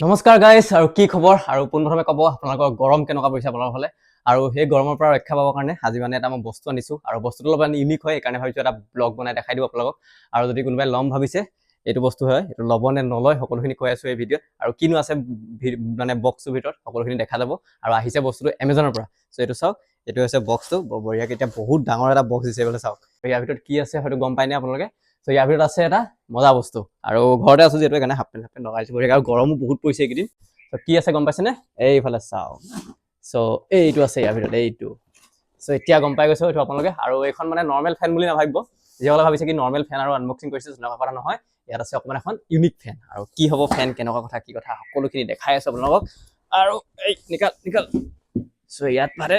নমস্কাৰ গাইজ আৰু কি খবৰ? আৰু পোনপ্ৰথমে ক'ব, আপোনালোকৰ গৰম কেনেকুৱা পৰিছে আপোনালোকৰ ফালে? আৰু সেই গৰমৰ পৰা ৰক্ষা পাবৰ কাৰণে আজি মানে এটা মই বস্তু আনিছোঁ, আৰু বস্তুটো অলপ ইউনিক হয়, সেইকাৰণে ভাবিছোঁ এটা ব্লগ বনাই দেখাই দিওঁ আপোনালোকক। আৰু যদি কোনোবাই ল'ম ভাবিছে, এইটো বস্তু হয়, এইটো ল'ব নে নলয়, সকলোখিনি কৈ আছোঁ এই ভিডিঅ'ত আৰু কিনো আছে মানে বক্সটোৰ ভিতৰত, সকলোখিনি দেখা যাব। আৰু আহিছে বস্তুটো এমেজনৰ পৰা। চ' এইটো চাওক, এইটো হৈছে বক্সটো বঢ়িয়াকৈ এতিয়া বহুত ডাঙৰ এটা বক্স দিছে বোলে চাওক। ইয়াৰ ভিতৰত কি আছে, হয়তো গম পাই নে আপোনালোকে? চ' ইয়াৰ ভিতৰত আছে এটা মজা বস্তু। আৰু ঘৰতে আছোঁ যিহেতু, সেইকাৰণে হাফ পেণ্ট হাফ পেণ্ট লগাইছোঁ আৰু গৰমো বহুত পৰিছে এইকেইদিন। চ' কি আছে গম পাইছেনে? এইফালে চাওক চ' এইটো আছে ইয়াৰ ভিতৰত, এইটো। চ' এতিয়া গম পাই গৈছোঁ এইটো আপোনালোকে। আৰু এইখন মানে নৰ্মেল ফেন বুলি নাভাবিব। যিসকলে ভাবিছে কি নৰ্মেল ফেন আৰু আনবক্সিং কৰিছে তেনেকুৱা কথা নহয়। ইয়াত আছে অকণমান এখন ইউনিক ফেন আৰু কি হ'ব ফেন কেনেকুৱা কথা, কি কথা, সকলোখিনি দেখাই আছোঁ আপোনালোকক। আৰু এই, নিকাল নিকাল। চ' ইয়াত মানে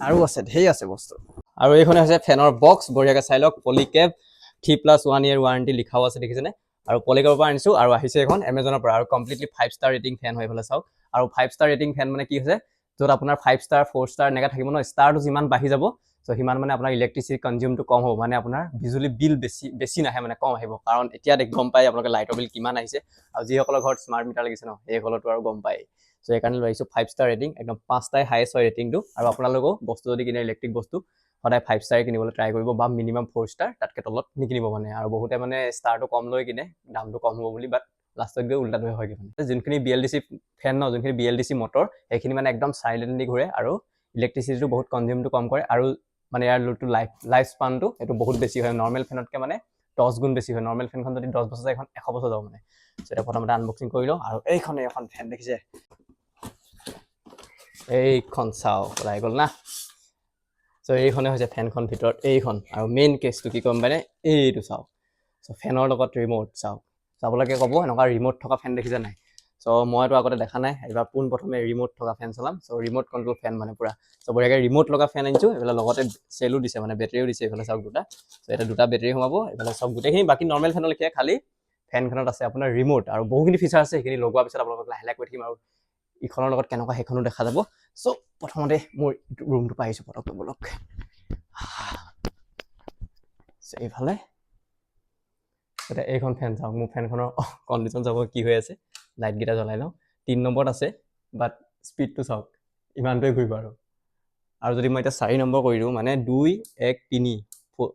আৰু আছে ধেৰ আছে বস্তু। আৰু এইখনে হৈছে ফেনৰ বক্স বঢ়িয়াকৈ চাই লওক পলিকেপ three plus one year warranty লিখাও আছে, দেখিছেনে? আৰু পলিকেপৰ পৰা আনিছোঁ আৰু আহিছে এখন এমেজনৰ পৰা আৰু কমপ্লিটলি ফাইভ ষ্টাৰ ৰেটিং ফেন হয় এইফালে চাওক। আৰু ফাইভ ষ্টাৰ ৰেটিং ফেন মানে কি হৈছে? য'ত আপোনাৰ ফাইভ ষ্টাৰ ফ'ৰ ষ্টাৰ এনেকৈ থাকিব ন ষ্টাৰটো যিমান বাঢ়ি যাব চ' সিমান মানে আপোনাৰ ইলেক্ট্ৰিচিটি কনজিউমটো কম হ'ব মানে আপোনাৰ বিজুলী বিল বেছি বেছি নাহে মানে কম আহিব। কাৰণ এতিয়া দেখ- গম পায় আপোনালোকে লাইটৰ বিল কিমান আহিছে, আৰু যিসকলৰ ঘৰত স্মাৰ্ট মিটাৰ লাগিছে ন সেইসকলতো আৰু গম পায় চ' সেইকাৰণে লৈ আহিছোঁ ফাইভ ষ্টাৰ ৰেটিং একদম পাঁচটাই হাইষ্ট হয় ৰেটিংটো আৰু আপোনালোকেও বস্তু যদি কিনে ইলেক্ট্ৰিক বস্তু সদায় ফাইভ ষ্টাৰ কিনিবলৈ ট্ৰাই কৰিব বা মিনিমাম ফ'ৰ ষ্টাৰ তাতকৈ তলত নিকিনিব মানে। আৰু বহুতে মানে ষ্টাৰটো কম লৈ কিনে, দামটো কম হ'ব বুলি বাট লাষ্টত গৈ উল্টাটোহে হয়গৈ মানে। যোনখিনি বি এল ডি চি ফেন ন, যোনখিনি বি এল ডি চি মটৰ সেইখিনি মানে একদম চাইলেণ্টলি ঘূৰে আৰু ইলেক্ট্ৰিচিটিটো বহুত কনজিউমটো কম কৰে আৰু মানে ইয়াৰ লোডটো লাইফ লাইফ স্পানটো এইটো বহুত বেছি হয়। নৰ্মেল ফেনতকৈ মানে দহ গুণ বেছি হয়। নৰ্মেল ফেনখন যদি দহ বছৰ যায় এখন এশ বছৰ যাব মানে। চ' এতিয়া প্ৰথমতে আনবক্সিং কৰি লওঁ আৰু এইখনে এখন ফেন দেখিছে। এইখন চাওঁ, ওলাই গ'ল না। চ' এইখনে হৈছে ফেনখন ভিতৰত এইখন। আৰু মেইন কেছটো কি ক'ম মানে এইটো চাওক। চ' ফেনৰ লগত ৰিম'ট চাওক। চাবলৈকে ক'ব এনেকুৱা ৰিম'ট থকা ফেন দেখিছে নাই? চ' মইতো আগতে দেখা নাই। এইবাৰ পোনপ্ৰথমে ৰিম'ট থকা ফেন চলাম। চ' ৰিম'ট কণ্ট্ৰল ফেন মানে পূৰা। চ' বঢ়িয়াকৈ ৰিম'ট লগা ফেন আনিছোঁ। এইফালে লগতে চেলো দিছে মানে বেটেৰীও দিছে এইফালে চাওক দুটা। চ' এতিয়া দুটা বেটেৰী সোমাব। এইফালে চব গোটেইখিনি। বাকী নৰ্মেল ফেনৰ লেখীয়া খালি ফেনখনত আছে আপোনাৰ ৰিম'ট আৰু বহুখিনি ফিচাৰ আছে। সেইখিনি লগোৱাৰ পিছত আপোনালোকক লাহে লাহে কৈ থাকিম আৰু ইখনৰ লগত কেনেকুৱা সেইখনো দেখা যাব। চ' প্ৰথমতে মোৰ ৰুমটো পাই আহিছোঁ পটককৈ বলক চ' এইফালে। এতিয়া এইখন ফেন চাওক মোৰ ফেনখনৰ কণ্ডিশ্যন চাব কি হৈ আছে। লাইটকেইটা জ্বলাই লওঁ। তিনি নম্বৰত আছে বাট স্পীডটো চাওক ইমানটোৱে ঘূৰিব আৰু। আৰু যদি মই এতিয়া চাৰি নম্বৰ কৰি দিওঁ মানে দুই এক তিনি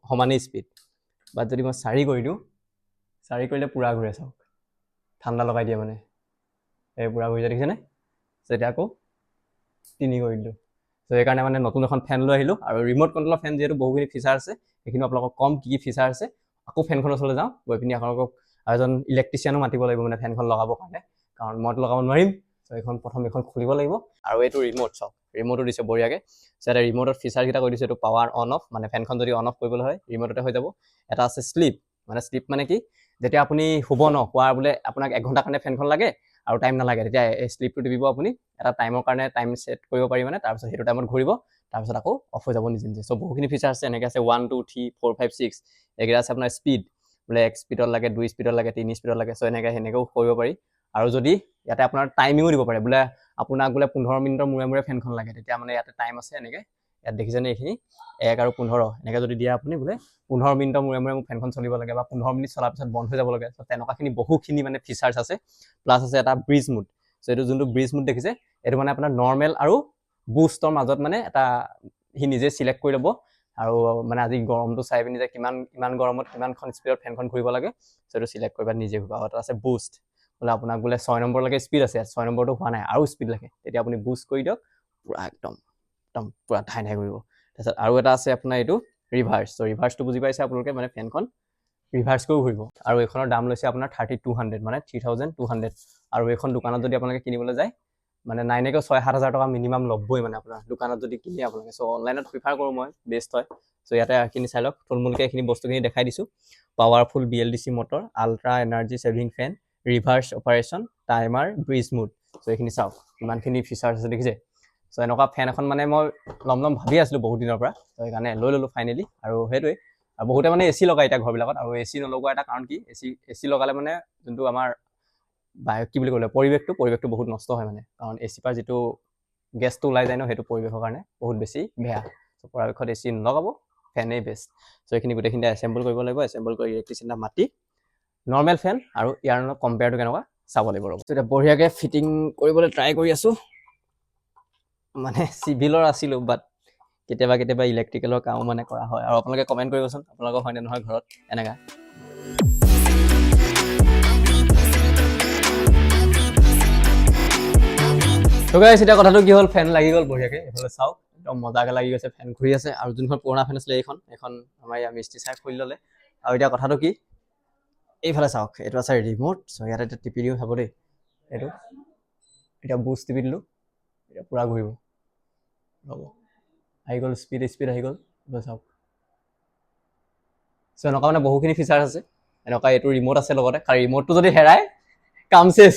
সমানেই স্পীড বাট যদি মই চাৰি কৰি দিওঁ চাৰি কৰিলে পূৰা ঘূৰে চাওক। ঠাণ্ডা লগাই দিয়ে মানে। এই পূৰা ঘূৰি যায় দেখিছেনে? তেতিয়া আকৌ তিনি কৰি দিলোঁ। চ' সেইকাৰণে মানে নতুন এখন ফেন লৈ আহিলোঁ আৰু ৰিম'ট কণ্ট্ৰলৰ ফেন যিহেতু বহুখিনি ফিচাৰ আছে, সেইখিনি আপোনালোকক কম কি কি ফিচাৰ আছে, আকৌ ফেনখনৰ ওচৰলৈ যাওঁ, গৈ পিনি আপোনালোকক এজন ইলেক্ট্ৰিচিয়ানো মাতিব লাগিব মানে ফেনখন লগাবৰ কাৰণে, কাৰণ মইতো লগাব নোৱাৰিম চ' এইখন প্ৰথম এইখন খুলিব লাগিব। আৰু এইটো ৰিম'ট চাওক ৰিম'টো দিছে বঢ়িয়াকৈ। চ' এতিয়া ৰিম'টত ফিচাৰকেইটা কৈ দিছোঁ, এইটো পাৱাৰ অন অফ মানে ফেনখন যদি অন অফ কৰিবলৈ হয় ৰিম'টতে হৈ যাব। এটা আছে শ্লিপ মানে শ্লিপ মানে কি, যেতিয়া আপুনি শুব ন, শুৱাৰ বোলে আপোনাক এঘণ্টাৰ কাৰণে ফেনখন লাগে আৰু টাইম নালাগে তেতিয়া শ্লিপটো টিপিব আপুনি। এটা টাইমৰ কাৰণে টাইম ছেট কৰিব পাৰি মানে তাৰপিছত সেইটো টাইমত ঘূৰিব তাৰপিছত আকৌ অফ হৈ যাব নিজে নিজে। চ' বহুখিনি ফিচাৰ আছে এনেকৈ আছে one two three four five six এইকেইটা আছে আপোনাৰ স্পীড বোলে এক স্পীডত লাগে দুই স্পীডত লাগে তিনি স্পীডত লাগে চ' এনেকৈ সেনেকৈও কৰিব পাৰি। আৰু যদি ইয়াতে আপোনাৰ টাইমিঙো দিব পাৰে বোলে আপোনাক বোলে পোন্ধৰ মিনিটৰ মূৰে মূৰে ফেনখন লাগে তেতিয়া মানে ইয়াতে টাইম আছে এনেকৈ। ইয়াত দেখিছেনে এইখিনি? এক আৰু পোন্ধৰ। এনেকৈ যদি দিয়ে আপুনি বোলে পোন্ধৰ মিনিটৰ মূৰে মূৰে মোক ফেনখন চলিব লাগে বা পোন্ধৰ মিনিট চলাৰ পিছত বন্ধ হৈ যাব লাগে। চ' তেনেকুৱাখিনি বহুখিনি মানে ফিচাৰ্ছ আছে। প্লাছ আছে এটা ব্ৰিজ মুড চ' এইটো যোনটো ব্ৰিজ মুড দেখিছে, এইটো মানে আপোনাৰ নৰ্মেল আৰু বুষ্টৰ মাজত মানে এটা সি নিজে চিলেক্ট কৰি ল'ব। আৰু মানে আজি গৰমটো চাই পিনি যে কিমান ইমান গৰমত কিমানখন স্পীডত ফেনখন ঘূৰিব লাগে, চ' এইটো চিলেক্ট কৰিবা নিজে ঘূৰিবা। আৰু এটা আছে বুষ্ট বোলে আপোনাক বোলে ছয় নম্বৰলৈকে স্পীড আছে, ছয় নম্বৰটো হোৱা নাই, আৰু স্পীড লাগে। তেতিয়া আপুনি বুষ্ট কৰি দিয়ক, পূৰা একদম একদম পূৰা ঠাই ঠাই ঘূৰিব। তাৰপিছত আৰু এটা আছে আপোনাৰ এইটো ৰিভাৰ্ছ ত' ৰিভাৰ্ছটো বুজি পাইছে আপোনালোকে মানে ফেনখন ৰিভাৰ্ছ কৰিও ঘূৰিব। আৰু এইখনৰ দাম লৈছে আপোনাৰ থাৰ্টি টু হাণ্ড্ৰেড মানে থ্ৰী থাউজেণ্ড টু হাণ্ড্ৰেড আৰু এইখন দোকানত যদি আপোনালোকে কিনিবলৈ যায় মানে নাইনেকৈ ছয় সাত হাজাৰ টকা মিনিমাম ল'বই মানে আপোনাৰ। দোকানত যদি কিনে আপোনালোকে চ' অনলাইনত প্ৰিফাৰ কৰোঁ মই বেষ্ট হয়। চ' ইয়াতে এইখিনি চাই লওক থুলমূলকৈ এইখিনি বস্তুখিনি দেখাই দিছোঁ। Powerful B L D C motor ultra energy saving fan reverse operation timer breeze mode চ' এইখিনি চাওক ইমানখিনি ফিচাৰ্ছ আছে দেখিছে। চ' এনেকুৱা ফেন এখন মানে মই ল'ম ল'ম ভাবি আছিলোঁ বহুত দিনৰ পৰা। চ' সেইকাৰণে লৈ ল'লোঁ ফাইনেলি আৰু সেইটোৱে আৰু বহুতে মানে এ চি লগায় এতিয়া ঘৰবিলাকত। আৰু এ চি নলগোৱা এটা কাৰণ কি এ চি এ চি লগালে মানে যোনটো আমাৰ বায়ু কি বুলি ক'লে পৰিৱেশটো পৰিৱেশটো বহুত নষ্ট হয় মানে। কাৰণ এ চিৰ পৰা যিটো গেছটো ওলাই যায় ন সেইটো পৰিৱেশৰ কাৰণে বহুত বেছি বেয়া। চ' পৰাপক্ষত এ চি নলগাব ফেনেই বেষ্ট চ' এইখিনি গোটেইখিনি এছেম্বল কৰিব লাগিব। এছেম্বল কৰি ইলেক্ট্ৰিচিয়ান মাতি নৰ্মেল ফেন আৰু ইয়াৰ কম্পেয়াৰটো কেনেকুৱা চাব লাগিব ৰ'ব। এতিয়া বঢ়িয়াকৈ ফিটিং কৰিবলৈ ট্ৰাই কৰি আছোঁ। মানে চিভিলৰ আছিলোঁ বাট কেতিয়াবা কেতিয়াবা ইলেক্ট্ৰিকেলৰ কামো মানে কৰা হয়। আৰু আপোনালোকে কমেণ্ট কৰিবচোন, আপোনালোকৰ হয়নে নহয় ঘৰত, এনেকা। তো গাইছ এতিয়া কথাটো কি হ'ল? ফেন লাগি গ'ল বঢ়িয়াকৈ, এইফালে চাওক, একদম মজাকৈ লাগি গৈছে ফেন ঘূৰি আছে। আৰু যোনখন পুৰণা ফেন আছিলে এইখন এইখন আমাৰ ইয়াৰ মিস্ত্ৰী চাই খুলি ল'লে। আৰু এতিয়া কথাটো কি? এইফালে চাওক, এইটো আছে ৰিম'ট চ' ইয়াতে এতিয়া টিপি দিওঁ চাব দেই। এইটো, এতিয়া বুজ টিপি দিলোঁ এতিয়া পূৰা ঘূৰিব। ৰ'ব আহি গ'ল স্পীড স্পীড আহি গ'ল এইফালে চাওক। চ' এনেকুৱা মানে বহুখিনি ফিচাৰ আছে। এনেকুৱা এইটো ৰিম'ট আছে লগতে। কাৰণ ৰিম'টটো যদি হেৰাই, কাম চেচ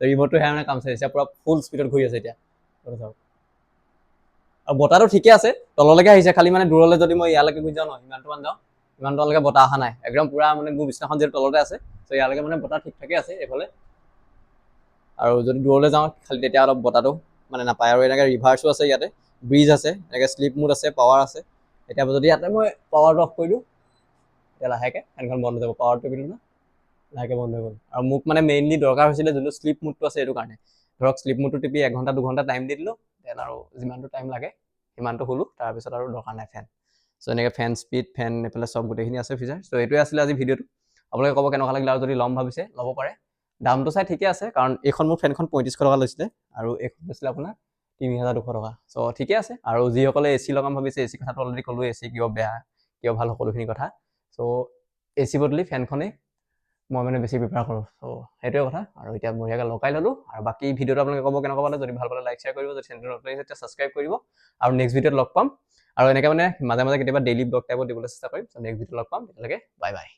ৰিম'টটো হেৰাই মানে কাম চেচ এতিয়া পূৰা ফুল স্পীডত ঘূৰি আছে এতিয়া। চাওক। আৰু বতাহটো ঠিকে আছে। তললৈকে আহিছে। খালি মানে দূৰলৈ যদি মই ইয়ালৈকে গুচি যাওঁ ন ইমানটো মান যাওঁ। ইমানটোলৈকে বতাহ অহা নাই। একদম পূৰা মানে মোৰ বিচনাখন যিহেতু তলতে আছে। চ' ইয়ালৈকে মানে বতাহ ঠিক ঠাকে আছে এইফালে। আৰু যদি দূৰলৈ যাওঁ, খালি তেতিয়া অলপ বতাহটো মানে নাপায়। আৰু এনেকৈ ৰিভাৰ্চো আছে ইয়াতে। ব্ৰিজ আছে, এনেকৈ শ্লিপ মুড আছে পাৱাৰ আছে। এতিয়া যদি ইয়াতে মই পাৱাৰটো অফ কৰি দিওঁ, এতিয়া লাহেকৈ ফেনখন বন্ধ হৈ যাব পাৱাৰটো টিপিলোঁ না, লাহেকৈ বন্ধ হৈ গ'ল। আৰু মোক মানে মেইনলি দৰকাৰ হৈছিলে যোনটো শ্লিপ মুডটো আছে এইটো কাৰণে। ধৰক শ্লিপ মুডটো টিপি এঘণ্টা দুঘণ্টা টাইম দি দিলোঁ দেন আৰু যিমানটো টাইম লাগে, সিমানটো শুলোঁ, তাৰপিছত আৰু দৰকাৰ নাই ফেন চ' এনেকৈ ফেন স্পীড ফেন এইফালে চব গোটেইখিনি আছে ফিচাৰ চ' এইটোৱে আছিলে আজি ভিডিঅ'টো। আপোনালোকে ক'ব কেনেকুৱা লাগিলে আৰু যদি ল'ম ভাবিছে, ল'ব পাৰে। দামটো চাই ঠিকে আছে, কাৰণ এইখন মোৰ ফেনখন পঁয়ত্ৰিছশ টকা লৈছিলে, আৰু এইখন লৈছিলে আপোনাৰ তিনি হাজাৰ দুশ টকা। চ' ঠিকে আছে। আৰু যিসকলে এ চি লগাম ভাবিছে এ চি কথাটো অলৰেডি ক'লোঁ এ চি কিয় বেয়া কিয় ভাল সকলোখিনি কথা। চ' এ চি বদলি ফেনখনেই মই মানে বেছি প্ৰিফাৰ কৰোঁ। চ' সেইটোৱে কথা। আৰু এতিয়া বঢ়িয়াকৈ লগাই ল'লোঁ। আৰু বাকী ভিডিঅ'টো আপোনালোকে ক'ব কেনেকুৱা পালে যদি ভাল পালে লাইক শ্বেয়াৰ কৰিব। যদি চেনেলটো নতুন আহিছে তেতিয়া ছাবস্ক্ৰাইব কৰিব আৰু নেক্সট ভিডিঅ'ত লগ পাম। আৰু এনেকৈ মানে মাজে মাজে কেতিয়াবা ডেইলি ব্লগ টাইপত দিবলৈ চেষ্টা কৰিম। চ' নেক্সট ভিডিঅ'ত লগ পাম। তেতিয়ালৈকে বাই বাই